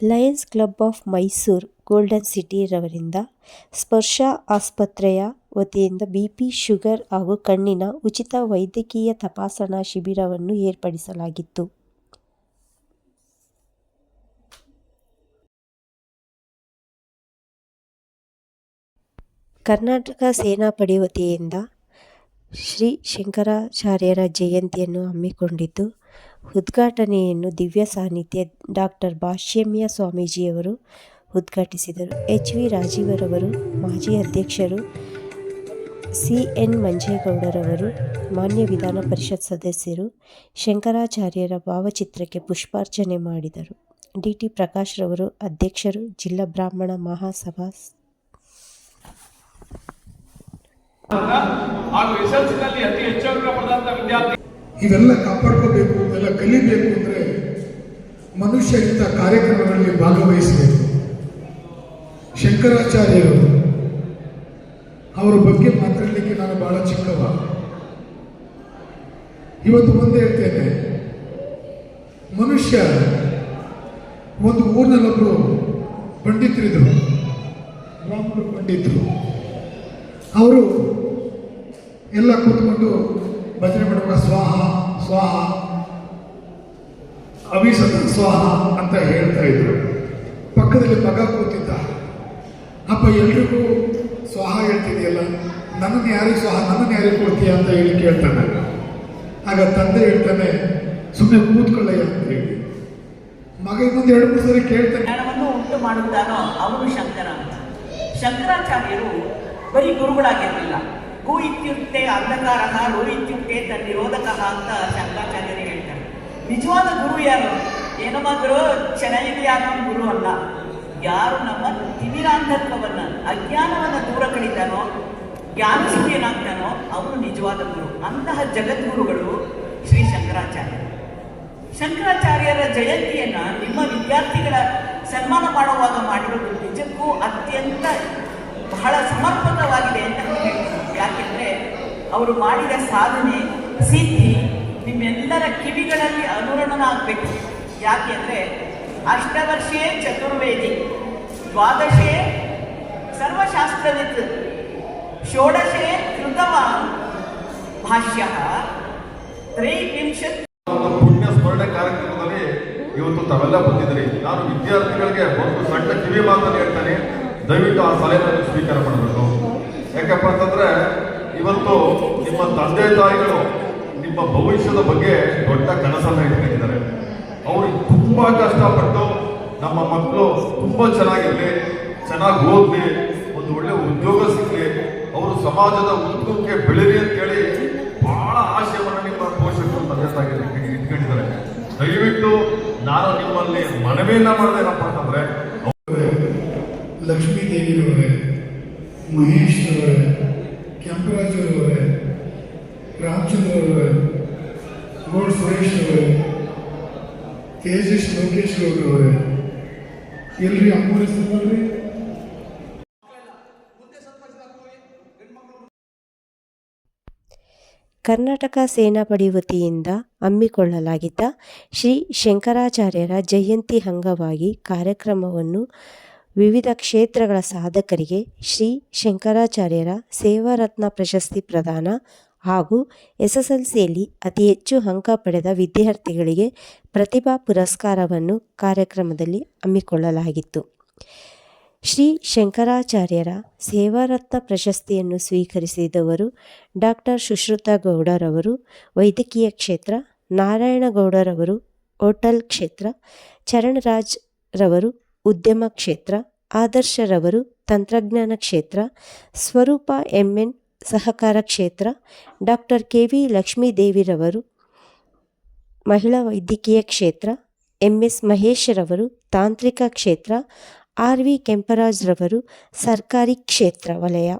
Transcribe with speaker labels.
Speaker 1: Lions Club of Mysuru Golden City ರವರಿಂದ Sparsha ಆಸ್ಪತ್ರೆಯ ವತಿಯಿಂದ BP sugar ಹಾಗೂ ಕಣ್ಣಿನ ಉಚಿತ ವೈದ್ಯಕೀಯ ತಪಾಸಣಾ ಶಿಬಿರವನ್ನು ಏರ್ಪಡಿಸಲಾಗಿತ್ತು. ಕರ್ನಾಟಕ ಸೇನಾಪಡೆ ವತಿಯಿಂದ ಶ್ರೀ ಶಂಕರಾಚಾರ್ಯರ ಜಯಂತಿಯನ್ನು ಹಮ್ಮಿಕೊಂಡಿದ್ದು ಉದ್ಘಾಟನೆಯನ್ನು ದಿವ್ಯ ಸಾನ್ನಿಧ್ಯ ಡಾಕ್ಟರ್ ಭಾಷ್ಯಮ್ಯ ಸ್ವಾಮೀಜಿಯವರು ಉದ್ಘಾಟಿಸಿದರು. ಎಚ್. ವಿ. ರಾಜೀವರವರು, ಮಾಜಿ ಅಧ್ಯಕ್ಷರು ಸಿ. ಎನ್. ಮಂಜೇಗೌಡರವರು, ಮಾನ್ಯ ವಿಧಾನ ಪರಿಷತ್ ಸದಸ್ಯರು, ಶಂಕರಾಚಾರ್ಯರ ಭಾವಚಿತ್ರಕ್ಕೆ ಪುಷ್ಪಾರ್ಚನೆ ಮಾಡಿದರು. ಡಿ. ಟಿ. ಪ್ರಕಾಶ್ರವರು ಅಧ್ಯಕ್ಷರು, ಜಿಲ್ಲಾ ಬ್ರಾಹ್ಮಣ ಮಹಾಸಭಾ
Speaker 2: ಹಾಗೂ ಎಸ್ಎಲ್ಸಿನಲ್ಲಿ ಅತಿ ಹೆಚ್ಚು ಅಂಕ ಪಡೆದಂತ ವಿದ್ಯಾರ್ಥಿ
Speaker 3: ಇವೆಲ್ಲ ಕಾಪಾಡ್ಕೋಬೇಕು, ಇವೆಲ್ಲ ಕಲಿಬೇಕು ಅಂದರೆ ಮನುಷ್ಯ ಇಂಥ ಕಾರ್ಯಕ್ರಮಗಳಲ್ಲಿ ಭಾಗವಹಿಸಬೇಕು. ಶಂಕರಾಚಾರ್ಯರು ಅವರ ಬಗ್ಗೆ ಮಾತಾಡಲಿಕ್ಕೆ ನಾನು ಬಹಳ ಚಿಕ್ಕವ. ಇವತ್ತು ಒಂದೇ ಹೇಳ್ತೇನೆ, ಮನುಷ್ಯ ಒಂದು ಊರಿನಲ್ಲೊಬ್ಬರು ಪಂಡಿತರಿದ್ರು ಬ್ರಾಹ್ಮಣರು ಪಂಡಿತರು. ಅವರು ಎಲ್ಲ ಕೂತ್ಕೊಂಡು ಭಜನೆ ಮಾಡುವಾಗ ಸ್ವಾಹ ಸ್ವಾಹ ಅವಿಸತ ಸ್ವಾಹ ಅಂತ ಹೇಳ್ತಾ ಇದ್ರು. ಪಕ್ಕದಲ್ಲಿ ಮಗ ಕೂತಿದ್ದ. ಅಪ್ಪ, ಎಲ್ರಿಗೂ ಸ್ವಾಹ ಹೇಳ್ತಿದೆಯಲ್ಲ? ನನ್ನನ್ನು ಯಾರಿಗೆ ಸ್ವಾಹ, ನನ್ನನ್ನು ಯಾರಿಗೆ ಕೊಡ್ತೀಯ ಅಂತ ಹೇಳಿ ಕೇಳ್ತಾನೆ. ಆಗ ತಂದೆ ಹೇಳ್ತಾನೆ ಸುಮ್ಮನೆ ಕೂತ್ಕೊಳ್ಳಯ್ಯ ಅಂತ ಹೇಳಿ. ಮಗ ಇನ್ನೊಂದು ಎರಡು ಮೂರು ಸರಿ ಕೇಳ್ತಾನೆ.
Speaker 4: ಉಂಟು ಮಾಡುತ್ತಾನೋ? ಅವನು ಶಂಕರ ಶಂಕರಾಚಾರ್ಯರು ಬರೀ ಗುರುಗಳಾಗಿರಲಿಲ್ಲ. ಗು ಇತ್ಯುಕ್ತೆ ಅಂಧಕಾರ ರು ಇತ್ಯುಕ್ತೆ ತನ್ನಿರೋಧಕ ಅಂತ ಶಂಕರಾಚಾರ್ಯರು ಹೇಳ್ತಾರೆ. ನಿಜವಾದ ಗುರು ಯಾರು? ಏನಮ್ಮ ಗುರು ಚೆನ್ನಾಗಿದೆಯಾ ಅನ್ನೋ ಗುರು ಅಲ್ಲ. ಯಾರು ನಮ್ಮ ತಿಮಿರಾಂಧತ್ವವನ್ನು, ಅಜ್ಞಾನವನ್ನು ದೂರ ಕಳೀತಾನೋ ಜ್ಞಾನಶೂನ್ಯನಾಗ್ತಾನೋ ಅವನು ನಿಜವಾದ ಗುರು. ಅಂತಹ ಜಗದ್ಗುರುಗಳು ಶ್ರೀ ಶಂಕರಾಚಾರ್ಯ ಶಂಕರಾಚಾರ್ಯರ ಜಯಂತಿಯನ್ನ ನಿಮ್ಮ ವಿದ್ಯಾರ್ಥಿಗಳ ಸನ್ಮಾನ ಮಾಡುವಾಗ ಮಾಡಿರೋದು ನಿಜಕ್ಕೂ ಅತ್ಯಂತ ಬಹಳ ಸಮರ್ಪಕವಾಗಿದೆ ಅಂತ ಅವರು ಮಾಡಿದ ಸಾಧನೆ, ಸಿದ್ಧಿ ನಿಮ್ಮೆಲ್ಲರ ಕಿವಿಗಳಲ್ಲಿ ಅನುರಣನ ಆಗಬೇಕು ಯಾಕೆಂದ್ರೆ ಅಷ್ಟವರ್ಷೇ ಚತುರ್ವೇದಿ, ದ್ವಾದಶೇ ಸರ್ವಶಾಸ್ತ್ರವಿತ್ ಷೋಡಶೇ ಕೃತವ ಭಾಷ್ಯ, ತ್ರೈವಿಂಶತ್
Speaker 5: ಪುಣ್ಯ ಸ್ಮರಣೆ ಕಾರ್ಯಕ್ರಮದಲ್ಲಿ ಇವತ್ತು ತಾವೆಲ್ಲ ಬಂದಿದ್ರಿ ನಾನು ವಿದ್ಯಾರ್ಥಿಗಳಿಗೆ ಒಂದು ಸಣ್ಣ ಕಿವಿ ಮಾತನ್ನು ಹೇಳ್ತಾನೆ. ದಯವಿಟ್ಟು ಆ ಸಲಹೆಯನ್ನು ಸ್ವೀಕಾರ ಮಾಡಬೇಕು. ಯಾಕಪ್ಪ ಅಂತಂದ್ರೆ ಇವತ್ತು ನಿಮ್ಮ ತಂದೆ ತಾಯಿಗಳು ನಿಮ್ಮ ಭವಿಷ್ಯದ ಬಗ್ಗೆ ದೊಡ್ಡ ಕನಸನ್ನ ಇಟ್ಕೊಂಡಿದ್ದಾರೆ. ಅವರು ತುಂಬಾ ಕಷ್ಟಪಟ್ಟು ನಮ್ಮ ಮಕ್ಕಳು ತುಂಬಾ ಚೆನ್ನಾಗಿರ್ಲಿ, ಚೆನ್ನಾಗಿ ಓದ್ಲಿ, ಒಂದು ಒಳ್ಳೆ ಉದ್ಯೋಗ ಸಿಗ್ಲಿ, ಅವರು ಸಮಾಜದ ಉದ್ಯೋಗಕ್ಕೆ ಬೆಳೀಲಿ ಅಂತೇಳಿ ಬಹಳ ಆಶಯವನ್ನು ನಿಮ್ಮ ಪೋಷಕರು ತಂದೆ ತಾಯಿಗಳು ಇಟ್ಕೊಂಡಿದ್ದಾರೆ. ದಯವಿಟ್ಟು ನಾನು ನಿಮ್ಮಲ್ಲಿ ಮನವಿಯನ್ನ ಮಾಡಿದೇನಪ್ಪ ಅಂತಂದ್ರೆ,
Speaker 3: ಲಕ್ಷ್ಮೀ ದೇವಿಯವರೇ ಮಹೇಶ್ ಅವರೇ ಕೆಂಪರಾಜ್ ಅವರೇ ರಾಮಚಂದ್ರ ಅವರೇ ಗೋಡ್ ಸುರೇಶ್ ಅವರೇ ತೇಜಸ್ ಲೋಕೇಶ್ ಅವರೇ ಎಲ್ರಿ ಅಮ್ಮೂರಿಸ್ತಾರ್ರಿ
Speaker 1: ಕರ್ನಾಟಕ ಸೇನಾಪಡೆ ವತಿಯಿಂದ ಹಮ್ಮಿಕೊಳ್ಳಲಾಗಿದ್ದ ಶ್ರೀ ಶಂಕರಾಚಾರ್ಯರ ಜಯಂತಿ ಅಂಗವಾಗಿ ಕಾರ್ಯಕ್ರಮವನ್ನು ವಿವಿಧ ಕ್ಷೇತ್ರಗಳ ಸಾಧಕರಿಗೆ ಶ್ರೀ ಶಂಕರಾಚಾರ್ಯರ ಸೇವಾರತ್ನ ಪ್ರಶಸ್ತಿ ಪ್ರದಾನ ಹಾಗೂ ಎಸ್ಎಸ್ಎಲ್ಸಿಯಲ್ಲಿ ಅತಿ ಹೆಚ್ಚು ಅಂಕ ಪಡೆದ ವಿದ್ಯಾರ್ಥಿಗಳಿಗೆ ಪ್ರತಿಭಾ ಪುರಸ್ಕಾರವನ್ನು ಕಾರ್ಯಕ್ರಮದಲ್ಲಿ ಹಮ್ಮಿಕೊಳ್ಳಲಾಗಿತ್ತು. ಶ್ರೀ ಶಂಕರಾಚಾರ್ಯರ ಸೇವಾರತ್ನ ಪ್ರಶಸ್ತಿಯನ್ನು ಸ್ವೀಕರಿಸಿದವರು ಡಾಕ್ಟರ್ ಸುಶ್ರುತ ಗೌಡರವರು, ವೈದ್ಯಕೀಯ ಕ್ಷೇತ್ರ, ನಾರಾಯಣಗೌಡರವರು, ಹೋಟೆಲ್ ಕ್ಷೇತ್ರ, ಚರಣರಾಜ್ ರವರು ಉದ್ಯಮ ಕ್ಷೇತ್ರ, ಆದರ್ಶರವರು ತಂತ್ರಜ್ಞಾನ ಕ್ಷೇತ್ರ, ಸ್ವರೂಪ ಎಂಎನ್ ಸಹಕಾರ ಕ್ಷೇತ್ರ, ಡಾಕ್ಟರ್ ಕೆ ವಿ ಲಕ್ಷ್ಮೀದೇವಿರವರು ಮಹಿಳಾ ವೈದ್ಯಕೀಯ ಕ್ಷೇತ್ರ ಎಂ ಎಸ್ ಮಹೇಶ್ರವರು ತಾಂತ್ರಿಕ ಕ್ಷೇತ್ರ, ಆರ್ ವಿ ಕೆಂಪರಾಜ್ರವರು ಸರ್ಕಾರಿ ಕ್ಷೇತ್ರ ವಲಯ.